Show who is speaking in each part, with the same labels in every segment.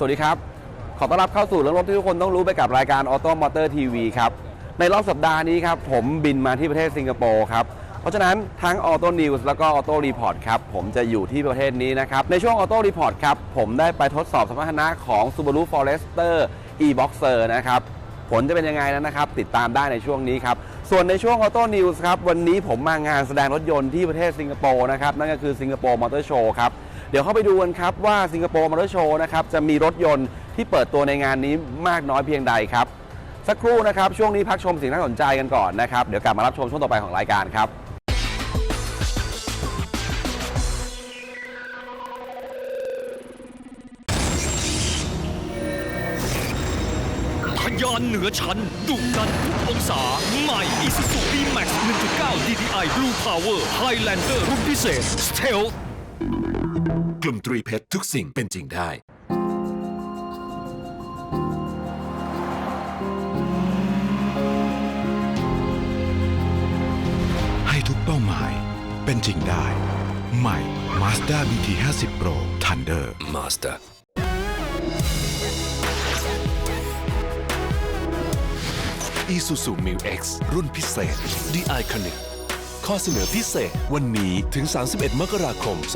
Speaker 1: สวัสดีครับ ขอต้อนรับเข้าสู่เรื่องรถที่ทุกคนต้องรู้ไปกับรายการ Auto Motor TV ครับ ในรอบสัปดาห์นี้ครับ ผมบินมาที่ประเทศสิงคโปร์ครับ เพราะฉะนั้นทั้ง Auto News แล้วก็ Auto Report ครับ ผมจะอยู่ที่ประเทศนี้นะครับ ในช่วง Auto Report ครับ ผมได้ไปทดสอบสมรรถนะของ Subaru Forester e-Boxer นะครับ ผลจะเป็นยังไงนั้นนะครับ ติดตามได้ในช่วงนี้ครับ ส่วนในช่วง Auto News ครับวันนี้ผมมางานแสดงรถยนต์ที่ประเทศสิงคโปร์นะครับนั่นก็คือสิงคโปร์มอเตอร์โชว์ครับ เดี๋ยวเข้าไปดูกันครับว่าสิงคโปร์มอเตอร์โชว์นะครับจะมีรถยนต์ที่เปิดตัวในงานนี้มากน้อยเพียงใดครับ สักครู่นะครับ ช่วงนี้พักชมสิ่งน่าสนใจกันก่อนนะครับ เดี๋ยวกลับมารับชมช่วงต่อไปของรายการครับ
Speaker 2: ทะยานเหนือชั้นดุดันทุกองศา ใหม่ Isuzu D-Max 1.9 DDI Blue Power Highlander รุ่นพิเศษ Stealth
Speaker 3: กลุ่มตรีเพชรทุกสิ่งเป็นจริงได้ ให้ทุกเป้าหมายเป็นจริงได้ ใหม่ Mazda BT 50 Pro Thunder Mazda Isuzu Mu X รุ่นพิเศษ The Iconic ข้อเสนอพิเศษ วันนี้ถึง 31 มกราคม 2562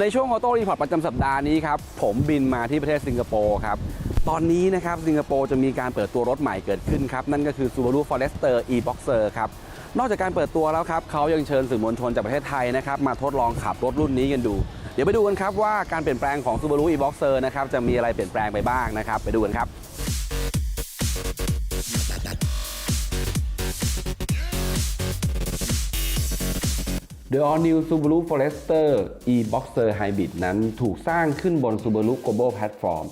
Speaker 1: ในช่วงออโต้รีพอร์ตประจำสัปดาห์นี้ครับ ผมบินมาที่ประเทศสิงคโปร์ครับ ตอนนี้นะครับสิงคโปร์จะมีการเปิดตัวรถใหม่เกิดขึ้นครับ นั่นก็คือ Subaru Forester e-Boxer ครับ นอกจากการเปิดตัวแล้วครับเขายังเชิญสื่อมวลชนจากประเทศไทยนะครับมาทดลองขับรถรุ่นนี้กันดู เดี๋ยวไปดูกันครับว่าการเปลี่ยนแปลงของ Subaru e-Boxer นะครับจะมีอะไรเปลี่ยนแปลงไปบ้างนะครับ ไปดูกันครับ The All New Subaru Forester e-Boxer Hybrid นั้นถูกสร้างขึ้นบน Subaru Global Platform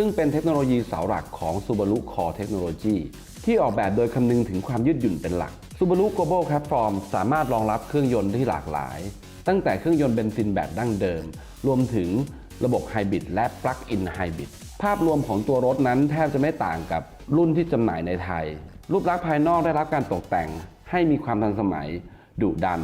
Speaker 1: ซึ่งเป็นเทคโนโลยีเสาหลักของ Subaru Core Technology ที่ออกแบบโดยคำนึงถึงความยืดหยุ่นเป็นหลัก Subaru Global Platform สามารถรองรับเครื่องยนต์ที่หลากหลาย ตั้งแต่เครื่องยนต์เบนซินแบบดั้งเดิม รวมถึงระบบไฮบริดและ Plug-in Hybrid ภาพรวมของตัวรถนั้นแทบจะไม่ต่างกับรุ่นที่จำหน่ายในไทย รูปลักษณ์ภายนอกได้รับการตกแต่งให้มีความทันสมัย ดุดัน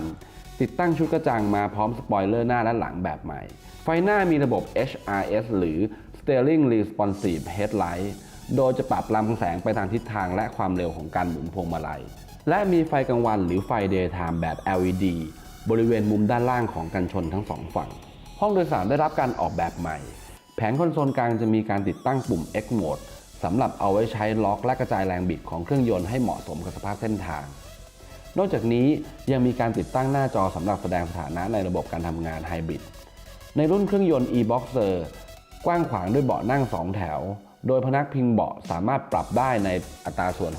Speaker 1: ติดตั้งชุดกระจังมาพร้อมสปอยเลอร์หน้าและหลังแบบใหม่ ไฟหน้ามีระบบ HRS หรือ Steering Responsive Headlight โดยจะปรับลำแสงไปทางทิศทางและความเร็วของการหมุนพวงมาลัย และมีไฟกลางวันหรือไฟ Daytime แบบ LED บริเวณมุมด้านล่างของกันชนทั้งสองฝั่ง ห้องโดยสารได้รับการออกแบบใหม่ แผงคอนโซลกลางจะมีการติดตั้งปุ่ม X Mode สำหรับเอาไว้ใช้ล็อกและกระจายแรงบิดของเครื่องยนต์ให้เหมาะสมกับสภาพเส้นทาง นอกจากนี้ยังมีการติดตั้งหน้าจอสำหรับแสดงสถานะในระบบการทำงานไฮบริดในรุ่นเครื่องยนต์ e-boxer กว้างขวางด้วยเบาะนั่ง 2 แถว โดยพนักพิงเบาะสามารถปรับได้ในอัตราส่วน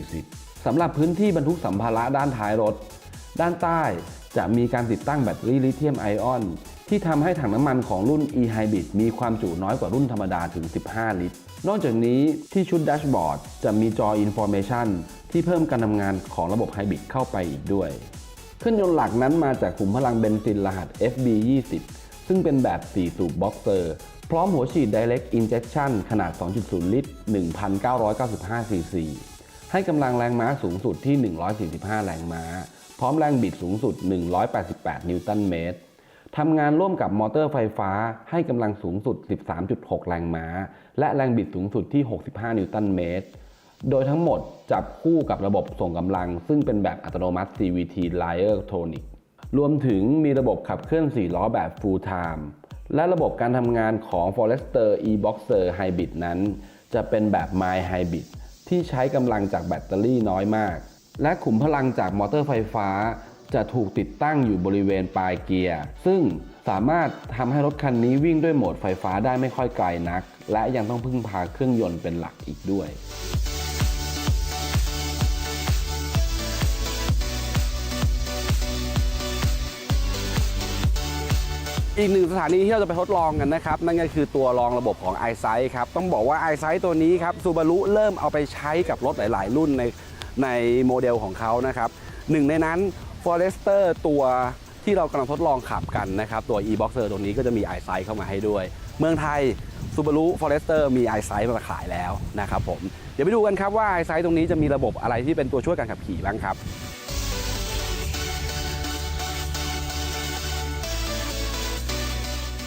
Speaker 1: 60-40 สำหรับพื้นที่บรรทุกสัมภาระด้านท้ายรถ ด้านใต้จะมีการติดตั้งแบตเตอรี่ลิเธียมไอออน ที่ทำให้ถังน้ำมันของรุ่น e-hybrid มีความจุน้อยกว่ารุ่นธรรมดาถึง 15 ลิตร นอกจากนี้ที่ชุดแดชบอร์ดจะมีจออินโฟเมชันที่เพิ่มการทำงานของระบบไฮบริดเข้าไปอีกด้วยเครื่องยนต์หลักนั้นมาจากขุมพลังเบนซินรหัส FB20 ซึ่งเป็นแบบ 4 สูบบ็อกเซอร์ พร้อมหัวฉีด Direct Injection ขนาด 2.0 ลิตร 1,995 ซีซี ให้กำลังแรงม้าสูงสุดที่ 145 แรงม้า พร้อมแรงบิดสูงสุด 188 นิวตันเมตร ทำงานร่วมกับมอเตอร์ไฟฟ้าให้กำลังสูงสุด 13.6 แรงม้า และแรงบิดสูงสุดที่ 65 นิวตันเมตร โดยทั้งหมดจับคู่กับระบบส่งกำลัง ซึ่งเป็นแบบอัตโนมัติ CVT Liar Tronic รวมถึงมีระบบขับเคลื่อน 4 ล้อแบบ Full Time และระบบการทำงานของ Forester e-Boxer Hybrid นั้น จะเป็นแบบ My Hybrid ที่ใช้กำลังจากแบตเตอรี่น้อยมาก และขุมพลังจากมอเตอร์ไฟฟ้า จะถูกติดตั้งอยู่บริเวณปลายเกียร์ ซึ่งสามารถทำให้รถคันนี้วิ่งด้วยโหมดไฟฟ้าได้ไม่ค่อยไกลนัก และยังต้องพึ่งพาเครื่องยนต์เป็นหลักอีกด้วย อีกหนึ่งสถานีที่เราจะไปทดลองกันนะครับ นั่นก็คือตัวรองระบบของ i s i ครับ ต้องบอกว่า i s i ตัวนี้ครับ Subaru เริ่มเอาไปใช้กับรถหลาย ๆ รุ่นในในโมเดลของเขานะครับหนึ่งในนั้น Forester ตัว
Speaker 4: ที่เรากำลังทดลองขับกันนะครับ ตัว e-boxer ตัวนี้ก็จะมี EyeSight เข้ามาให้ด้วย เมืองไทย Subaru Forester มี EyeSight มาขายแล้วนะครับผมเดี๋ยวไปดูกันครับว่า EyeSight ตรงนี้จะมีระบบอะไรที่เป็นตัวช่วยการขับขี่บ้างครับ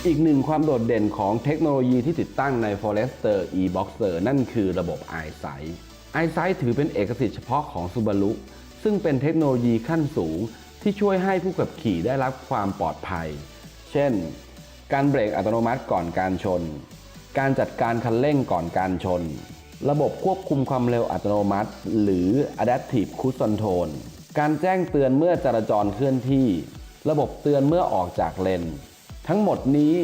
Speaker 4: อีกหนึ่งความโดดเด่นของเทคโนโลยีที่ติดตั้งใน Forester e-Boxer นั่นคือระบบ EyeSight EyeSight ถือเป็นเอกสิทธิ์เฉพาะของ Subaru ซึ่งเป็นเทคโนโลยีขั้นสูงที่ช่วยให้ผู้ขับขี่ได้รับความปลอดภัย เช่น การเบรกอัตโนมัติก่อนการชน การจัดการคันเร่งก่อนการชน ระบบควบคุมความเร็วอัตโนมัติ หรือ Adaptive Cruise Control การแจ้งเตือนเมื่อจราจรเคลื่อนที่ ระบบเตือนเมื่อออกจากเลน ทั้งหมดนี้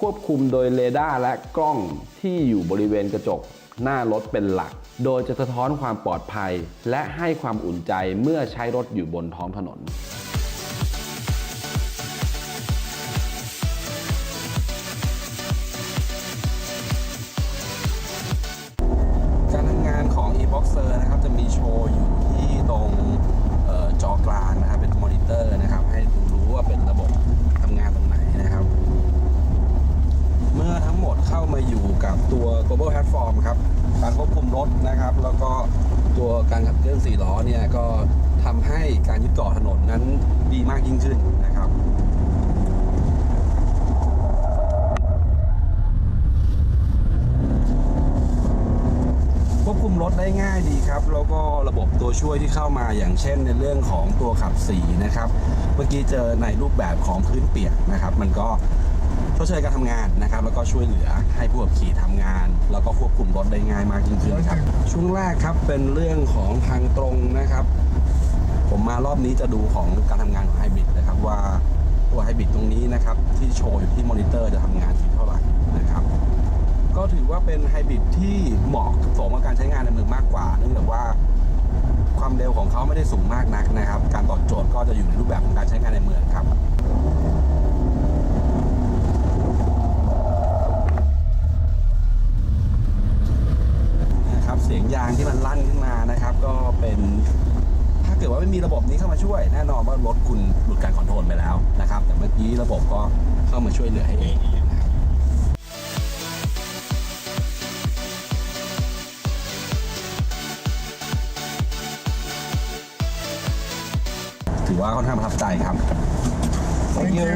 Speaker 4: ควบคุมโดยเรดาร์และกล้องที่อยู่บริเวณกระจกหน้ารถเป็นหลัก โดยจะสะท้อนความปลอดภัย และให้ความอุ่นใจเมื่อใช้รถอยู่บนท้องถนน มากยิ่งขึ้นนะครับควบคุมรถได้ง่ายดีครับ แล้วก็ระบบตัวช่วยที่เข้ามาอย่างเช่นในเรื่องของตัวขับสีนะครับ เมื่อกี้เจอในรูปแบบของพื้นเปียกนะครับ มันก็ช่วยเชยการทำงานนะครับ แล้วก็ช่วยเหลือให้ผู้ขับขี่ทำงาน แล้วก็ควบคุมรถได้ง่ายมากยิ่งขึ้นครับ ช่วงแรกครับเป็นเรื่องของทางตรงนะครับ ผมมารอบนี้จะดูของการทำงานของไฮบริด นะครับว่าตัวไฮบริดตรงนี้นะครับที่โชว์อยู่ที่มอนิเตอร์จะทำงานที่เท่าไหร่นะครับก็ถือว่าเป็นไฮบริดที่เหมาะสมกับการใช้งานในเมืองมากกว่าเนื่องจากว่าความเร็วของเขาไม่ได้สูงมากนักนะครับ การตอบโจทย์ก็จะอยู่ในรูปแบบของการใช้งานในเมืองครับนะครับเสียงยางที่มันลั่นขึ้นมานะครับ ก็เป็น เกิดว่าไม่มีระบบนี้เข้ามาช่วย แน่นอนว่ารถคุณหลุดการคอนโทรลไปแล้วนะครับ แต่เมื่อกี้ระบบก็เข้ามาช่วยเหลือให้เองถือว่าค่อนข้างประทับใจครับ
Speaker 5: Thank you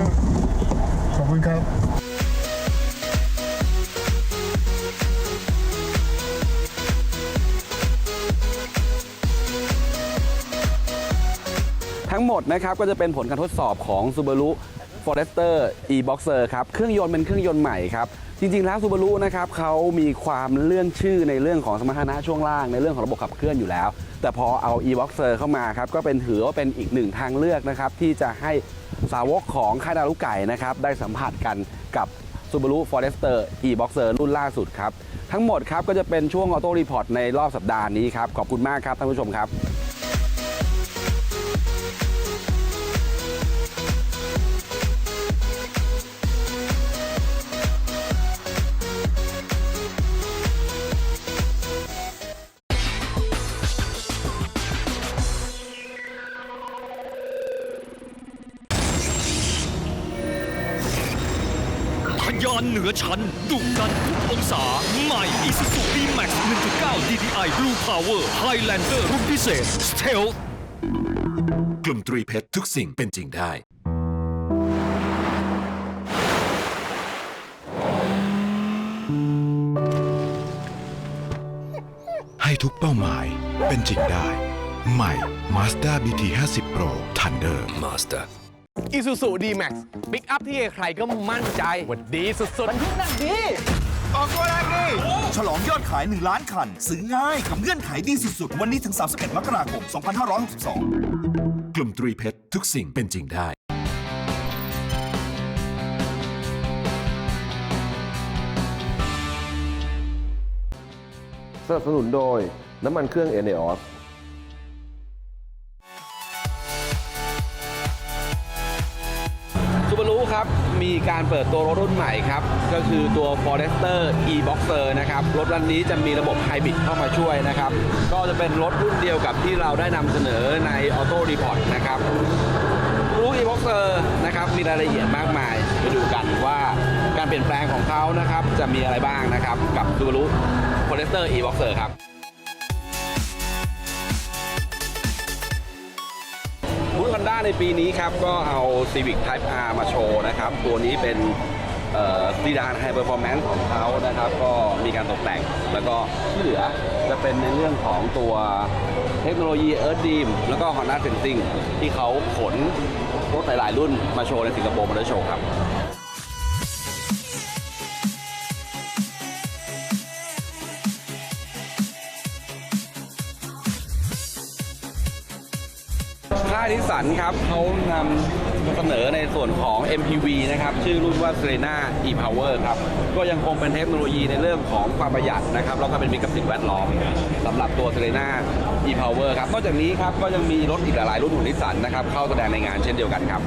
Speaker 5: ขอบคุณครับ
Speaker 4: ทั้งหมดนะครับก็จะเป็นผลการทดสอบของ Subaru Forester e-Boxer ครับ เครื่องยนต์เป็นเครื่องยนต์ใหม่ครับ จริง ๆ แล้ว Subaru นะครับเขามีความเลื่อนชื่อในเรื่องของสมรรถนะช่วงล่าง ในเรื่องของระบบขับเคลื่อนอยู่แล้ว แต่พอเอา e-Boxer เข้ามาครับ ก็เป็นถือว่าเป็นอีกหนึ่งทางเลือกนะครับ ที่จะให้สาวกของค่ายดารุไก่นะครับ ได้สัมผัสกันกับ Subaru Forester e-Boxer รุ่นล่าสุดครับ ทั้งหมดครับก็จะเป็นช่วงออโต้รีพอร์ตในรอบสัปดาห์นี้ครับ ขอบคุณมากครับท่านผู้ชมครับ
Speaker 2: ทะยานเหนือชั้นดุดันทุกองศา ใหม่ Isuzu D-Max 1.9 DDI Blue Power Highlander รุ่นพิเศษ Stealth
Speaker 3: กลุ่มตรีเพชรทุกสิ่งเป็นจริงได้
Speaker 6: ให้ทุกเป้าหมายเป็นจริงได้ ใหม่ Mazda BT 50 Pro Thunder
Speaker 3: Master
Speaker 7: Isuzu D-Max ปิกอัพที่ใครๆก็มั่นใจว่าดีสุดๆ มันทุกนั่นดี
Speaker 8: ออกตัวแรงดีฉลองยอดขาย 1 ล้านคัน ซื้อง่ายกับเงื่อนไขดีสุดๆ วันนี้ถึง 31 มกราคม 2562
Speaker 3: กลุ่มตรีเพชรทุกสิ่งเป็นจริงได้
Speaker 4: สนับสนุนโดยน้ำมันเครื่อง e n e o s ซูบ ครับ มีการเปิดตัวรถรุ่นใหม่ครับ ก็คือตัว Forester e-Boxer นะครับ รถคันนี้จะมีระบบไฮบริดเข้ามาช่วยนะครับ ก็จะเป็นรถรุ่นเดียวกับที่เราได้นำเสนอใน Auto Report นะครับ Subaru e-Boxer นะครับ มีรายละเอียดมากมายไปดูกันว่าการเปลี่ยนแปลงของเขานะครับ จะมีอะไรบ้างนะครับ กับ Subaru Forester e-Boxer ครับ อนด้าในปีนี้ครับ ก็เอา Civic Type R มาโชว์นะครับ ตัวนี้เป็นซีดานไฮเปอร์ฟอร์แมนซ์ของเขานะครับ ก็มีการตกแต่ง แล้วก็ที่เหลือจะเป็นในเรื่องของตัวเทคโนโลยี Earth Beam แล้วก็ Honda Sensing ที่เขาขนรถหลาย ๆ รุ่นมาโชว์ในสิงคโปร์มาโชว์ครับ สันครับเขานำเสนอในส่วนของ MPV นะครับ ชื่อรุ่นว่า Serena e-Power ครับ ก็ยังคงเป็นเทคโนโลยีในเรื่องของความประหยัดนะครับ แล้วก็เป็นมิตรกับสิ่งแวดล้อมสำหรับตัว Serena e-Power ครับ นอกจากนี้ครับ ก็ยังมีรถอีกหลายรุ่นของนิสสันนะครับ เข้าแสดงในงานเช่นเดียวกันครับ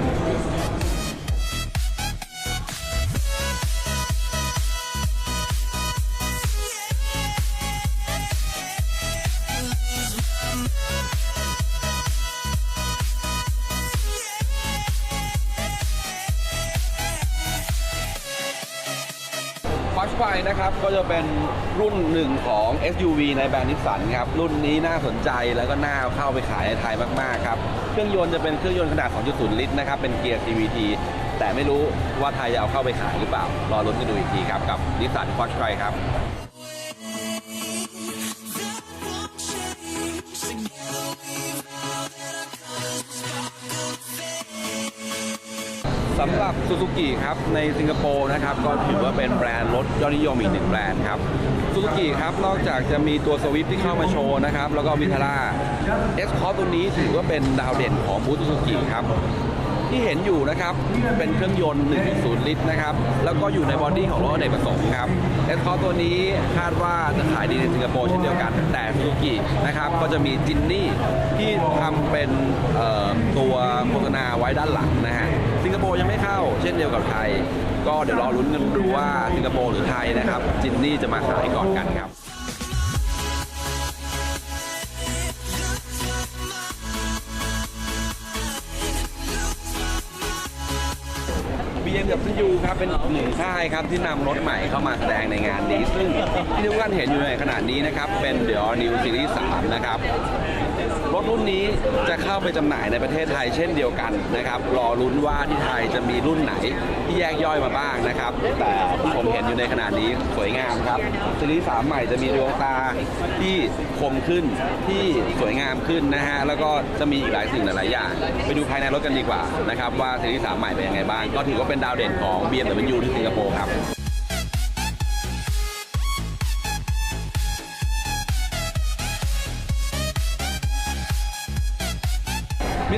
Speaker 4: นะครับก็จะเป็นรุ่นหนึ่งของ SUV ในแบรนด์นิสสันครับ รุ่นนี้น่าสนใจแล้วก็น่าเข้าไปขายในไทยมากๆครับ เครื่องยนต์จะเป็นเครื่องยนต์ขนาด 2.0 ลิตรนะครับ เป็นเกียร์ CVT แต่ไม่รู้ว่าไทยจะเอาเข้าไปขายหรือเปล่า รอรุ้นกันดูอีกทีครับ กับนิสสันฟัชไรครับ สำหรับซูซูกิครับในสิงคโปร์นะครับก็ถือว่าเป็นแบรนด์รถยอดนิยมอีกหนึ่งแบรนด์ครับซูซูกิครับนอกจากจะมีตัวสวิฟที่เข้ามาโชว์นะครับแล้วก็มิทาร่าเอสคอร์ตัวนี้ถือว่าเป็นดาวเด่นของบูธซูซูกิครับที่เห็นอยู่นะครับเป็นเครื่องยนต์ 1.0 ลิตรนะครับแล้วก็อยู่ในบอดี้ของรถอเนกประสงค์ครับเอสคอร์ตัวนี้คาดว่าจะขายดีในสิงคโปร์เช่นเดียวกัน แต่ซูซูกินะครับก็จะมีจินนี่ที่ทำเป็นตัวโฆษณาไว้ด้านหลังนะฮะ โปร์ยังไม่เข้า เช่นเดียวกับไทย ก็เดี๋ยวรอลุ้นกันดูว่าสิงคโปร์หรือไทยนะครับ จินนี่จะมาขายก่อนกันครับ BMW ครับเป็นอีกหนึ่งค่ายครับที่นำรถใหม่เข้ามาแสดงในงานนี้ ซึ่งที่ทุกท่านเห็นอยู่ในขณะนี้นะครับ เป็นเดี๋ยว New Series 3นะครับ รถรุ่นนี้จะเข้าไปจำหน่ายในประเทศไทยเช่นเดียวกันนะครับ รอลุ้นว่าที่ไทยจะมีรุ่นไหนที่แยกย่อยมาบ้างนะครับ แต่ที่ผมเห็นอยู่ในขณะนี้สวยงามครับซีรีส์3ใหม่จะมีดวงตาที่คมขึ้นที่สวยงามขึ้นนะฮะแล้วก็จะมีอีกหลายสิ่งหลายอย่าง ไปดูภายในรถกันดีกว่านะครับว่าซีรีส์3ใหม่เป็นยังไงบ้าง ก็ถือว่าเป็นดาวเด่นของ BMW ที่สิงคโปร์ครับ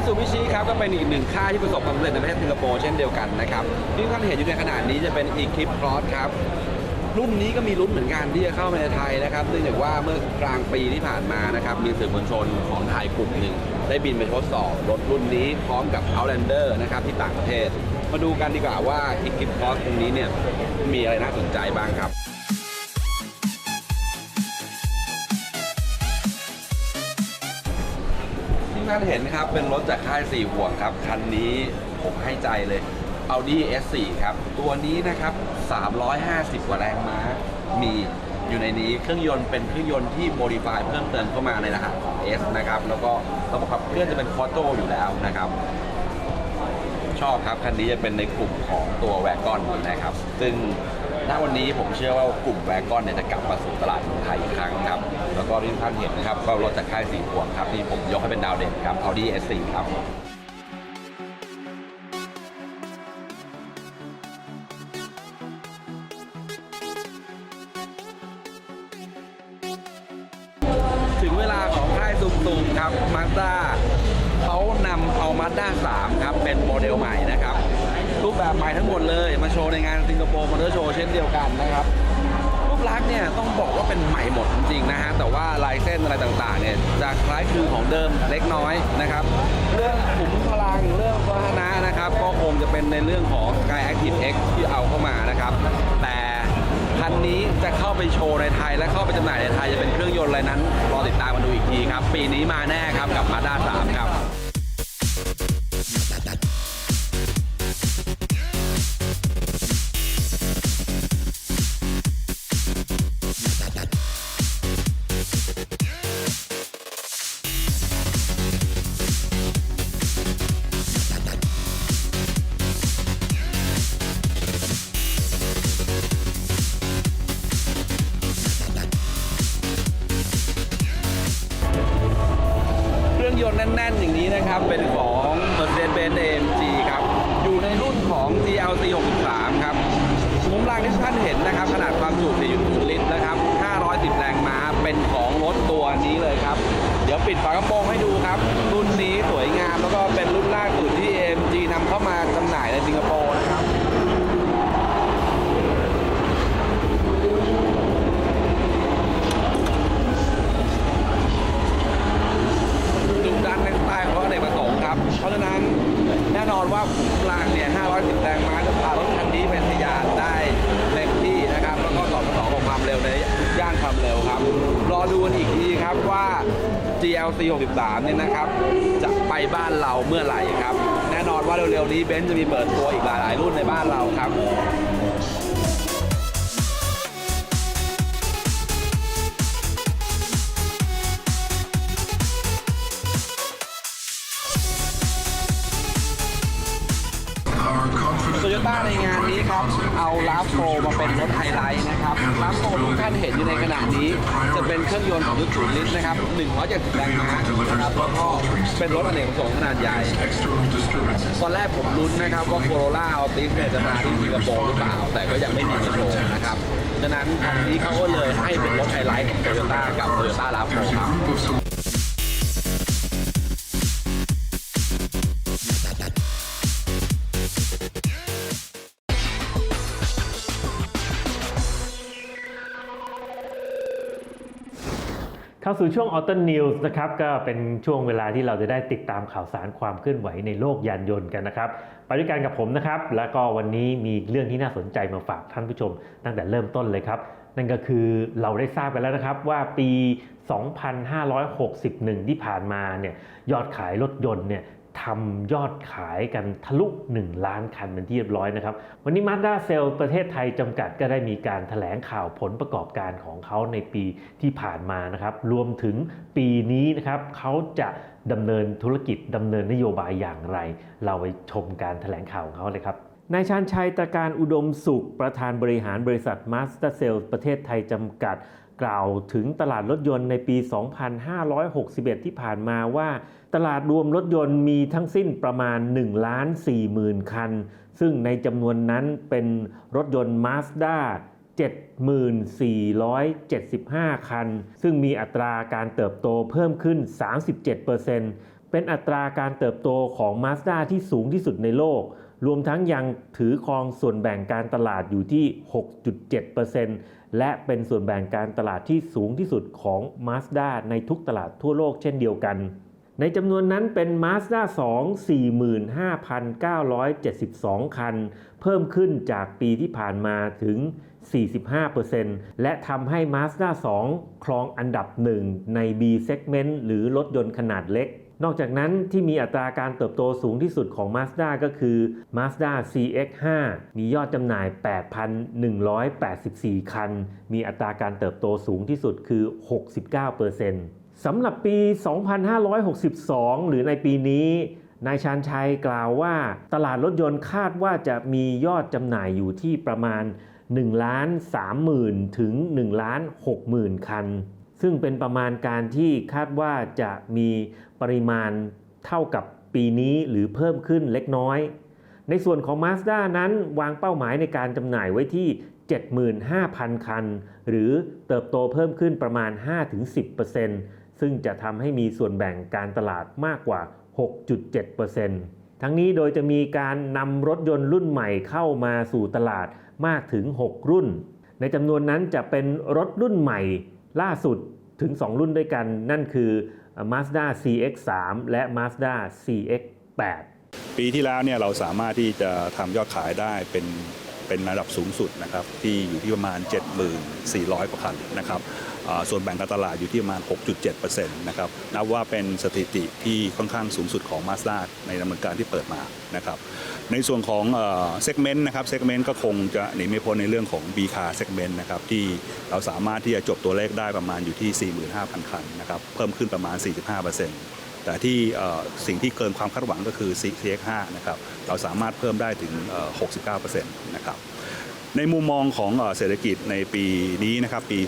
Speaker 4: ซูบิชิครับก็เป็นอีกหนึ่งค่ายที่ประสบความสำเร็จในประเทศสิงคโปร์เช่นเดียวกันนะครับที่ท่านเห็นอยู่ในขณะนี้จะเป็นอีคลิปคลอสครับรุ่นนี้ก็มีรุ่นเหมือนกันที่จะเข้ามาในไทยนะครับเนื่องจากว่าเมื่อกลางปีที่ผ่านมานะครับมีสื่อมวลชนของไทยกลุ่มหนึ่งได้บินไปทดสอบรถรุ่นนี้พร้อมกับ Outlander นะครับที่ต่างประเทศ มาดูกันดีกว่าว่าอีคลิปคลอสตรงนี้เนี่ยมีอะไรน่าสนใจบ้างครับ ที่ท่านเห็นครับ เป็นรถจากค่ายสี่ห่วงครับ คันนี้ผมให้ใจเลย Audi S4 ครับ ตัวนี้นะครับ 350 กว่าแรงม้า มีอยู่ในนี้เครื่องยนต์เป็นเครื่องยนต์ที่โมดิฟายเพิ่มเติมเข้ามาในรหัสของ S นะครับ แล้วก็ระบบขับเคลื่อนจะเป็นคอโตอยู่แล้วนะครับ ชอบครับ คันนี้จะเป็นในกลุ่มของตัวแวกอนนะครับ ซึ่ง ณวันนี้ผมเชื่อว่ากลุ่มแวร์กอนเนี่ยจะกลับมาสู่ตลาดไทยอีกครั้งครับ แล้วก็ที่ทุกท่านเห็นนะครับ ก็รถจากค่ายสีพวงครับที่ผมยกให้เป็นดาวเด่นครับ Audi S4 ครับ เป็นใหม่หมดจริงๆนะฮะแต่ว่าลายเส้นอะไรต่างๆเนี่ยจะคล้ายคลึงของเดิมเล็กน้อยนะครับ เรื่องขุมพลังเรื่องวัฒนะนะครับ ก็คงจะเป็นในเรื่องของ Sky Active X ที่เอาเข้ามานะครับ แต่คันนี้จะเข้าไปโชว์ในไทย และเข้าไปจำหน่ายในไทยจะเป็นเครื่องยนต์อะไรนั้นรอติดตามมาดูอีกทีครับ ปีนี้มาแน่ครับกับ Mazda 3 ครับ นะครับขนาดความจุ4.0ลิตรนะครับ510 แรงม้าเป็นของรถตัวนี้เลยครับ เดี๋ยวปิดฝากระโปรงให้ดูครับ รุ่นนี้สวยงามแล้วก็เป็นรุ่นล่าสุดที่ AMG นำเข้ามาจำหน่ายในสิงคโปร์นะครับดุดันในสไตล์ของรถอเนกประสงค์ครับ เพราะฉะนั้นแน่นอนว่าขุมพลังเนี่ย510 แรงม้าจะพารถคันนี้เป็ ย่างความเร็วครับ รอดูกันอีกทีครับว่า GLC 63 เนี่ยนะครับ จะไปบ้านเราเมื่อไหร่ครับ แน่นอนว่าเร็วๆนี้เบนซ์จะมีเปิดตัวอีกหลายๆรุ่นในบ้านเราครับาในงานนี้ครับ เอาลาโฟมาเป็นรถไฮไลท์นะครับลาโฟทุกท่านเห็นอยู่ในขณะนี้ จะเป็นเครื่องยนต์2.0ลิตรนะครับ170แรงม้านะครับแล้วก็เป็นรถอเนกประสงค์ขนาดใหญ่ ตอนแรกผมลุ้นนะครับว่าโคโรล่าอัลติสเนี่ยจะมาที่สิงคโปร์หรือเปล่า แต่ก็ยังไม่มีมาโชว์นะครับฉะนั้นคันนี้เขาก็เลยให้เป็นรถไฮไลท์ของโตโยต้ากับโตโยต้าลาโฟครับ
Speaker 9: เข้าสู่ช่วง Auto News นะครับก็เป็นช่วงเวลาที่เราจะได้ติดตามข่าวสารความเคลื่อนไหวในโลกยานยนต์กันนะครับไปด้วยกันกับผมนะครับ แล้วก็วันนี้มีเรื่องที่น่าสนใจมาฝากท่านผู้ชม ตั้งแต่เริ่มต้นเลยครับ นั่นก็คือเราได้ทราบไปแล้วนะครับว่าปี 2561 ที่ผ่านมาเนี่ยยอดขายรถยนต์เนี่ย ทำยอดขายกันทะลุ 1 ล้านคันเป็นที่เรียบร้อยนะครับ วันนี้ Mazda c e l l ประเทศไทยจำกัดก็ได้มีการถแถลงข่าวผลประกอบการของเขาในปีที่ผ่านมานะครับ รวมถึงปีนี้นะครับเขาจะดำเนินธุรกิจดำเนินนโยบายอย่างไร เราไปชมการถแถลงข่าวของเขาเลยครับนายชาญชัยตะการอุดมสุข ประธานบริหารบริษัท Master c e l l ประเทศไทยจำกัด กล่าวถึงตลาดรถยนต์ในปี 2561 ที่ผ่านมาว่า ตลาดรวมรถยนต์มีทั้งสิ้นประมาณ1ล้าน4หมื่นคัน ซึ่งในจำนวนนั้นเป็นรถยนต์ Mazda 74,75 คัน ซึ่งมีอัตราการเติบโตเพิ่มขึ้น 37%เป็นอัตราการเติบโตของ Mazda ที่สูงที่สุดในโลก รวมทั้งยังถือครองส่วนแบ่งการตลาดอยู่ที่ 6.7% และเป็นส่วนแบ่งการตลาดที่สูงที่สุดของ Mazda ในทุกตลาดทั่วโลกเช่นเดียวกัน ในจำนวนนั้นเป็น Mazda 2 45,972 คัน เพิ่มขึ้นจากปีที่ผ่านมาถึง 45%และทำให้ Mazda 2 ครองอันดับหนึ่งใน B segment หรือรถยนต์ขนาดเล็ก นอกจากนั้นที่มีอัตราการเติบโตสูงที่สุดของ Mazda ก็คือ Mazda CX-5 มียอดจำหน่าย 8,184 คัน มีอัตราการเติบโตสูงที่สุดคือ 69%สำหรับปี 2562 หรือในปีนี้นายชาญชัยกล่าวว่า ตลาดรถยนต์คาดว่าจะมียอดจำหน่ายอยู่ที่ประมาณ1ล้าน3หมื่นถึง1ล้าน6หมื่นคัน ซึ่งเป็นประมาณการที่คาดว่าจะมีปริมาณเท่ากับปีนี้หรือเพิ่มขึ้นเล็กน้อย ในส่วนของ Mazda นั้นวางเป้าหมายในการจำหน่ายไว้ที่ 75,000 คัน หรือเติบโตเพิ่มขึ้นประมาณ 5-10%ซึ่งจะทำให้มีส่วนแบ่งการตลาดมากกว่า 6.7%ทั้งนี้โดยจะมีการนำรถยนต์รุ่นใหม่เข้ามาสู่ตลาดมากถึง 6 รุ่น ในจำนวนนั้นจะเป็นรถรุ่นใหม่ล่าสุด ถึง 2 รุ่นด้วยกันนั่นคือ Mazda CX-3 และ Mazda CX-8
Speaker 10: ปีที่แล้วเนี่ยเราสามารถที่จะทำยอดขายได้เป็นเป็นระดับสูงสุดนะครับที่อยู่ที่ประมาณ 7,400 กว่าคันนะครับ ส่วนแบ่งการตลาดอยู่ที่ประมาณ 6.7%นะครับ นับว่าเป็นสถิติที่ค่อนข้างสูงสุดของ Mazda ในดำเนินการที่เปิดมานะครับ ในส่วนของเซกเมนต์นะครับ เซกเมนต์ก็คงจะหนีไม่พ้นในเรื่องของ B car segment นะครับที่เราสามารถที่จะจบตัวเลขได้ประมาณอยู่ที่ 45,000 คันนะครับ เพิ่มขึ้นประมาณ 45%แต่ที่สิ่งที่เกินความคาดหวังก็คือ CX5 นะครับ เราสามารถเพิ่มได้ถึงเอ่อ69%นะครับ ในมุมมองของเศรษฐกิจในปีนี้นะครับปี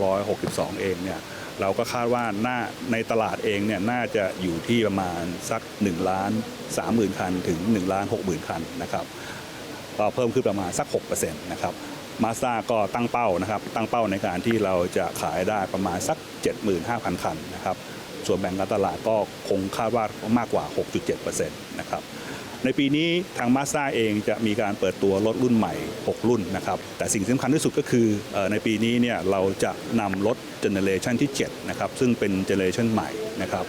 Speaker 10: 2562 เองเนี่ยเราก็คาดว่าหน่าในตลาดเองเนี่ยน่าจะอยู่ที่ประมาณสัก1ล้าน30,000 คัน ถึง1ล้าน60,000 คันนะครับก็เพิ่มขึ้นประมาณสัก6%นะครับมาสด้าก็ตั้งเป้านะครับตั้งเป้าในการที่เราจะขายได้ประมาณสัก 75,000 คันนะครับ ส่วนแบ่งการตลาดก็คงคาดว่ามากกว่า 6.7%นะครับในปีนี้ทางมาส d a เองจะมีการเปิดตัวรถรุ่นใหม่ 6 รุ่นนะครับแต่สิ่งสำคัญที่สุดก็คือในปีนี้เนี่ยเราจะนำรถเจเนเรชันที่7นะครับซึ่งเป็นเจเนเรชันใหม่นะครับ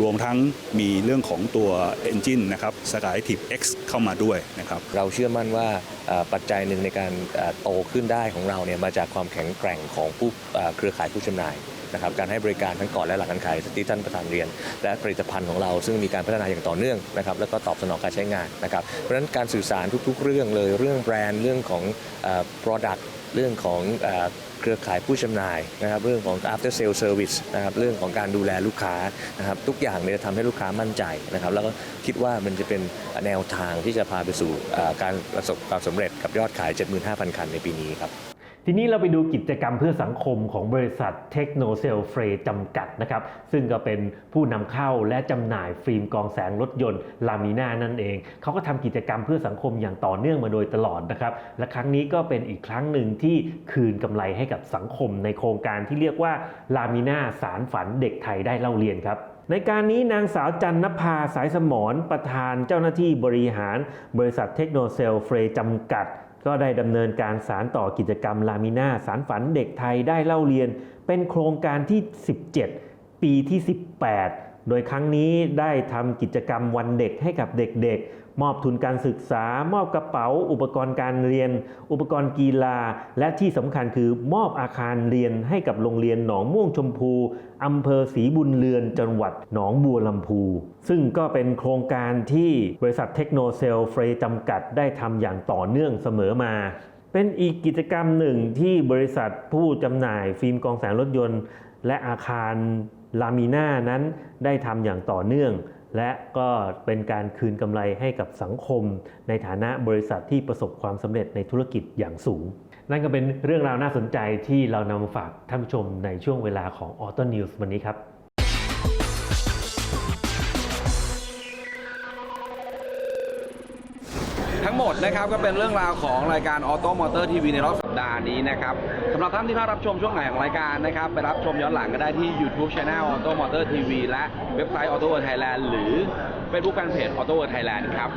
Speaker 10: รวมทั้งมีเรื่องของตัว Engine นะครับ Skyactiv X เข้ามาด้วยนะครับ
Speaker 11: เราเชื่อมั่นว่าปัจจัยหนึ่งในการโตขึ้นได้ของเราเนี่ยมาจากความแข็งแกร่งของผู้เครือข่ายผู้จำหน่าย นะครับการให้บริการทั้งก่อนและหลังการขายที่ท่านประธานเรียน และผลิตภัณฑ์ของเรา ซึ่งมีการพัฒนาอย่างต่อเนื่องนะครับแล้วก็ตอบสนองการใช้งานนะครับเพราะฉะนั้นการสื่อสารทุกๆ เรื่องเลยเรื่องแบรนด์เรื่องของเอ่อ product เรื่องของเอ่อเครือข่ายผู้จำหน่ายนะครับเรื่องของ after sale service นะครับเรื่องของการดูแลลูกค้านะครับทุกอย่างเนี่ยจะทำให้ลูกค้ามั่นใจนะครับแล้วก็คิดว่ามันจะเป็นแนวทางที่จะพาไปสู่เอ่อการประสบความสำเร็จกับยอดขาย 75,000 คันในปีนี้ครับ
Speaker 9: ทีนี้เราไปดูกิจกรรมเพื่อสังคมของบริษัทเทคโนเซลเฟรจำกัดนะครับ ซึ่งก็เป็นผู้นำเข้าและจำหน่ายฟิล์มกองแสงรถยนต์ลามิน่านั่นเอง เขาก็ทำกิจกรรมเพื่อสังคมอย่างต่อเนื่องมาโดยตลอดนะครับ และครั้งนี้ก็เป็นอีกครั้งหนึ่งที่คืนกำไรให้กับสังคมในโครงการที่เรียกว่าลามิน่าสารฝันเด็กไทยได้เล่าเรียนครับในการนี้นางสาวจันนภาสายสมรประธานเจ้าหน้าที่บริหาร บริษัทเทคโนเซลเฟรจำกัด ก็ได้ดำเนินการสารต่อกิจกรรมลามิน่าสารฝันเด็กไทยได้เล่าเรียน เป็นโครงการที่ 17 ปีที่ 18 โดยครั้งนี้ได้ทำกิจกรรมวันเด็กให้กับเด็กๆ มอบทุนการศึกษา มอบกระเป๋า อุปกรณ์การเรียน อุปกรณ์กีฬา และที่สำคัญคือมอบอาคารเรียนให้กับโรงเรียนหนองม่วงชมพูอำเภอศรีบุญเรือนจังหวัดหนองบัวลำพู ซึ่งก็เป็นโครงการที่บริษัทเทคโนเซลเฟรจำกัดได้ทำอย่างต่อเนื่องเสมอมาเป็นอีกกิจกรรมหนึ่งที่บริษัทผู้จำหน่ายฟิล์มกองแสงรถยนต์ และอาคาร ลามีน่านั้นได้ทำอย่างต่อเนื่อง และก็เป็นการคืนกำไรให้กับสังคม ในฐานะบริษัทที่ประสบความสำเร็จในธุรกิจอย่างสูง นั่นก็เป็นเรื่องราวน่าสนใจที่เรานำมาฝากท่านผู้ชมในช่วงเวลาของ Auto News วันนี้ครับ
Speaker 4: หมดนะครับก็เป็นเรื่องราวของรายการออโต้มอเตอร์ทีวีในรอบสัปดาห์นี้นะครับสำหรับท่านที่เข้ารับชมช่วงไหนของรายการนะครับไปรับชมย้อนหลังก็ได้ที่ YouTube Channel Auto Motor TV และเว็บไซต์ Auto World Thailand หรือ Facebook Fanpage Auto World Thailand ครับ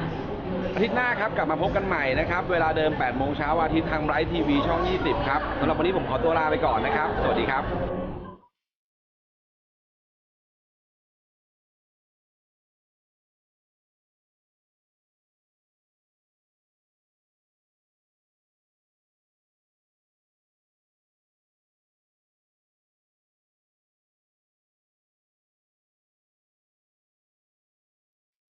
Speaker 4: อาทิตย์หน้าครับกลับมาพบกันใหม่นะครับ เวลาเดิม 8 โมงเช้าวันอาทิตย์ทางไบรท์ทีวีช่อง 20 ครับสำหรับวันนี้ผมขอตัวลาไปก่อนนะครับ สวัสดีครับ